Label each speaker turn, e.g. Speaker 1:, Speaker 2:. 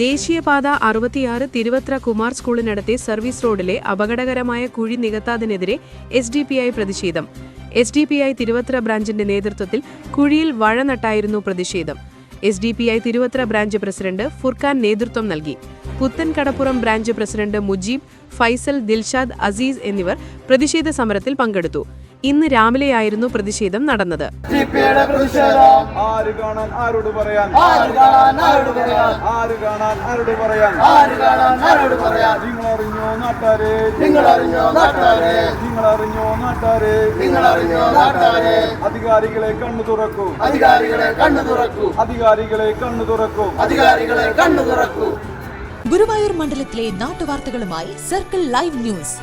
Speaker 1: ദേശീയപാത അറുപത്തിയാറ് തിരുവത്ര കുമാർ സ്കൂളിനടുത്തെ സർവീസ് റോഡിലെ അപകടകരമായ കുഴി നികത്താതിനെതിരെ എസ് ഡി പി ഐ പ്രതിഷേധം. S D P I Thiruvathra ബ്രാഞ്ചിന്റെ നേതൃത്വത്തിൽ കുഴിയിൽ വഴ നട്ടായിരുന്നു പ്രതിഷേധം. S D P I Thiruvathra branch president Furqan നേതൃത്വം നൽകി. പുത്തൻകടപ്പുറം ബ്രാഞ്ച് പ്രസിഡന്റ് മുജീബ് ഫൈസൽ ദിൽഷാദ് അസീസ് എന്നിവർ പ്രതിഷേധ സമരത്തിൽ പങ്കെടുത്തു. ഇന്ന് രാവിലെയായിരുന്നു പ്രതിഷേധം നടന്നത്.
Speaker 2: ടിപ്പിയുടെ പ്രതിഷേധം.
Speaker 3: ആര് കാണാൻ ആരോട് പറയാൻ?
Speaker 2: ആര് കാണാൻ ആരോട് പറയാൻ?
Speaker 3: ആര് കാണാൻ ആരോട് പറയാൻ?
Speaker 2: ആര് കാണാൻ ആരോട് പറയാൻ?
Speaker 3: നിങ്ങൾ അറിഞ്ഞോ നാട്ടാരെ?
Speaker 2: നിങ്ങൾ അറിഞ്ഞോ നാട്ടാരെ?
Speaker 3: നിങ്ങൾ അറിഞ്ഞോ നാട്ടാരെ?
Speaker 2: നിങ്ങൾ അറിഞ്ഞോ നാട്ടാരെ?
Speaker 3: അധികാരികളെ കണ്ണു തുറക്കൂ.
Speaker 2: അധികാരികളെ കണ്ണു തുറക്കൂ.
Speaker 3: അധികാരികളെ കണ്ണു തുറക്കൂ.
Speaker 2: അധികാരികളെ കണ്ണു തുറക്കൂ.
Speaker 4: ഗുരുവായൂർ മണ്ഡലത്തിലെ നാട്ടുവാർത്തകളുമായി സർക്കിൾ ലൈവ് ന്യൂസ്.